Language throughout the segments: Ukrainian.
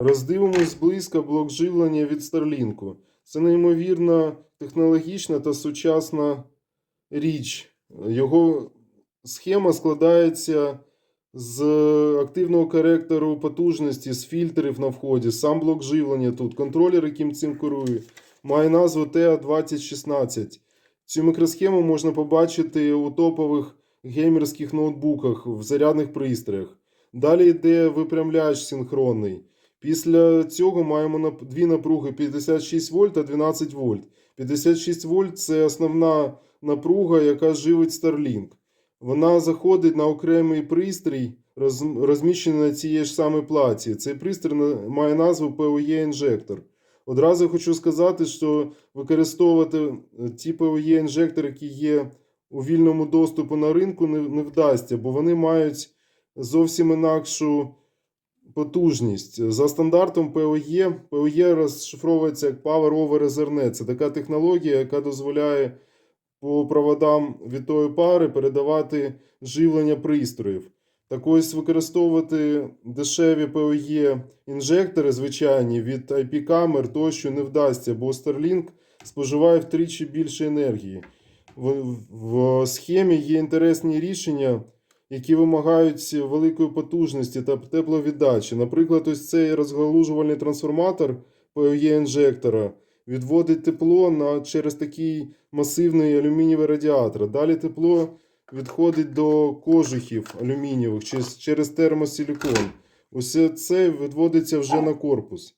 Роздивимось близько блок живлення від Starlink. Це неймовірно технологічна та сучасна річ. Його схема складається з активного коректору потужності, з фільтрів на вході, сам блок живлення тут, контролер, яким цим керує, має назву TA2016. Цю мікросхему можна побачити у топових геймерських ноутбуках в зарядних пристроях. Далі йде випрямляч синхронний. Після цього маємо дві напруги 56 вольт та 12 вольт. 56 вольт це основна напруга, яка живить Starlink. Вона заходить на окремий пристрій, розміщений на цій ж самій платі. Цей пристрій має назву PoE інжектор. Одразу хочу сказати, що використовувати е, ті PoE інжектори, які є у вільному доступу на ринку, не вдасться, бо вони мають зовсім інакшу потужність. За стандартом PoE, PoE розшифровується як Power over Ethernet. Це така технологія, яка дозволяє по проводам вітої пари передавати живлення пристроїв. Так ось використовувати дешеві PoE інжектори звичайні від IP-камер тощо не вдасться, бо Starlink споживає втричі більше енергії. В, в схемі є інтересні рішення, які вимагають великої потужності та тепловіддачі. Наприклад, ось цей розгалужувальний трансформатор PoE інжектора відводить тепло на, через такий масивний алюмінієвий радіатор. Далі тепло відходить до кожухів алюмінієвих через, через термосилікон. Усе це відводиться вже на корпус.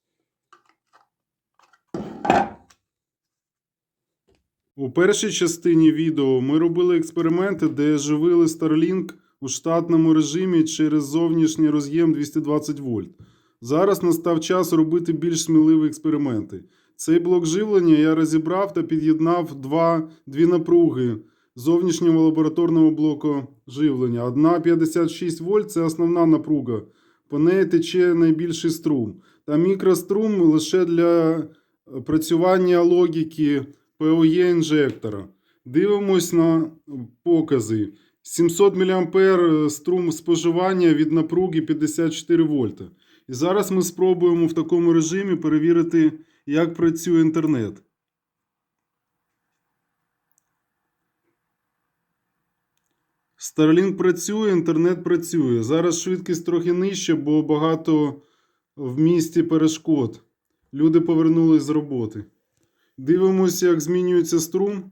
У першій частині відео ми робили експерименти, де живили Starlink у штатному режимі через зовнішній роз'єм 220 вольт. Зараз настав час робити більш сміливі експерименти. Цей блок живлення я розібрав та під'єднав два, дві напруги зовнішнього лабораторного блоку живлення. Одна 56 вольт це основна напруга. По неї тече найбільший струм. Та мікрострум лише для працювання логіки PoE інжектора. Дивимось на покази. 700 мА струм споживання від напруги 54 вольта. І зараз ми спробуємо в такому режимі перевірити, як працює інтернет. Starlink працює, інтернет працює. Зараз швидкість трохи нижча, бо багато в місті перешкод. Люди повернулись з роботи. Дивимося, як змінюється струм.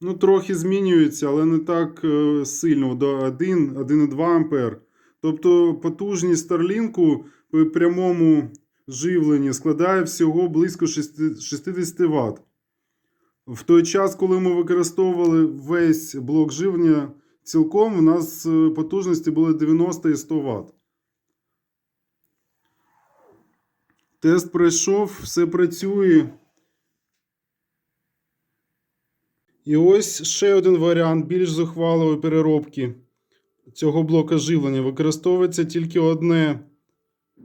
Ну, трохи змінюється, але не так е, сильно до 1, 1,2 ампер. Тобто потужність Starlink при прямому живленні складає всього близько 60 Вт. В той час, коли ми використовували весь блок живлення цілком, у нас е, потужності були 90 і 100 Вт. Тест пройшов, все працює. І ось ще один варіант більш зухвалої переробки цього блока живлення. Використовується тільки одне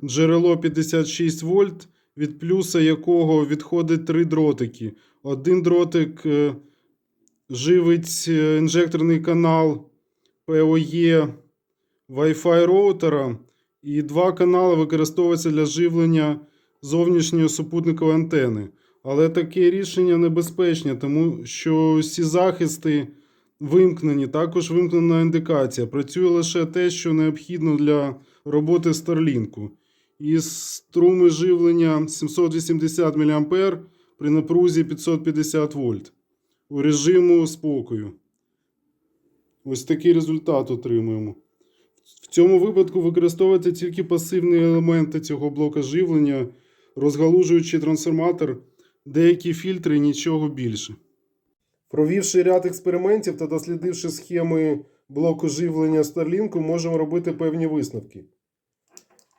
джерело 56 вольт, від плюса якого відходить три дротики. Один дротик е, живить е, інжекторний канал PoE Wi-Fi роутера, і два канали використовуються для живлення зовнішньої супутникової антени. Але таке рішення небезпечне, тому що всі захисти вимкнені, також вимкнена індикація. Працює лише те, що необхідно для роботи Starlink. І струми живлення 780 мА при напрузі 550 вольт у режиму спокою. Ось такий результат отримуємо. В цьому випадку використовуйте тільки пасивні елементи цього блока живлення, розгалужуючи трансформатор, деякі фільтри і нічого більше. Провівши ряд експериментів та дослідивши схеми блоку живлення Starlink, можемо робити певні висновки.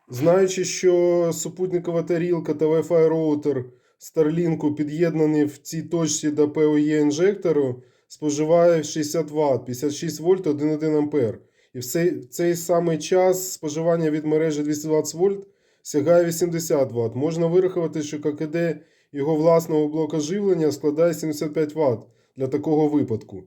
Знаючи, що супутникова тарілка та Wi-Fi роутер Starlink під'єднані в цій точці до PoE інжектору, споживає 60 Вт, 56 вольт, 1,1 ампер. І в цей самий час споживання від мережі 220 вольт сягає 80 Вт. Можна вирахувати, що ККД його власного блока живлення складає 75 Вт для такого випадку.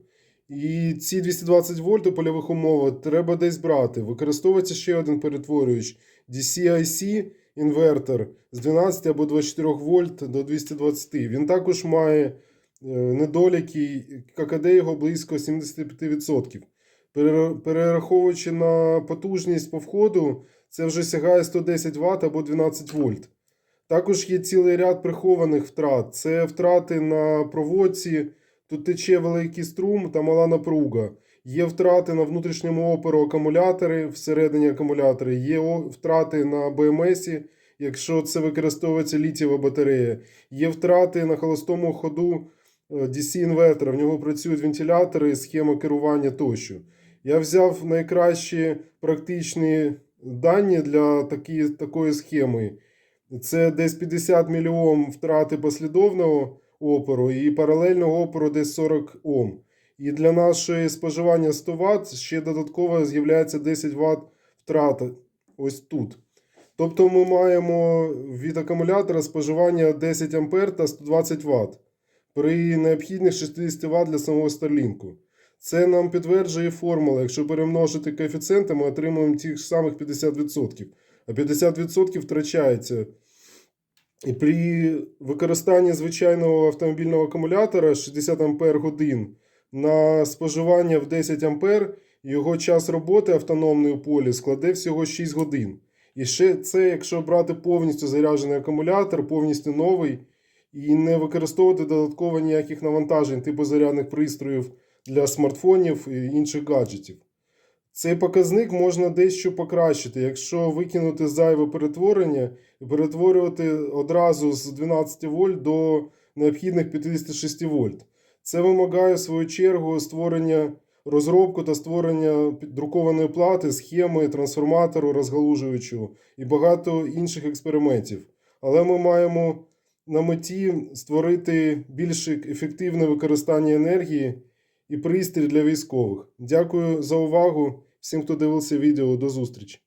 І ці 220 вольт у польових умовах треба десь брати. Використовується ще один перетворювач DCIC інвертор з 12 або 24 вольт до 220. Він також має е, недоліки, ККД його близько 75%. Перераховуючи на потужність по входу, це вже сягає 110 Вт або 12 вольт. Також є цілий ряд прихованих втрат. Це втрати на проводці, тут тече великий струм та мала напруга. Є втрати на внутрішньому опору акумулятори всередині акумулятора, є втрати на БМС, якщо це використовується літієва батарея. Є втрати на холостому ходу DC-інвертора, в нього працюють вентилятори, схема керування тощо. Я взяв найкращі практичні дані для такі, такої схеми. Це десь 50 мільйом втрати послідовного опору і паралельного опору десь 40 Ом. І для нашої споживання 100 Вт ще додатково з'являється 10 Вт втрата ось тут. Тобто ми маємо від акумулятора споживання 10 А та 120 Вт при необхідних 60 Вт для самого Starlink. Це нам підтверджує формула. Якщо перемножити коефіцієнти, ми отримуємо тих самих 50%. А 50% втрачається. І при використанні звичайного автомобільного акумулятора 60 Ампер годин на споживання в 10 Ампер його час роботи автономної полі складе всього 6 годин. І ще це, якщо брати повністю заряджений акумулятор, повністю новий, і не використовувати додатково ніяких навантажень, типу зарядних пристроїв для смартфонів і інших гаджетів. Цей показник можна дещо покращити, якщо викинути зайве перетворення і перетворювати одразу з 12 вольт до необхідних 56 вольт. Це вимагає, в свою чергу, створення розробку та створення друкованої плати, схеми, трансформатору, розгалужуючого і багато інших експериментів. Але ми маємо на меті створити більш ефективне використання енергії і пристрій для військових. Дякую за увагу всім, хто дивився відео. До зустрічі!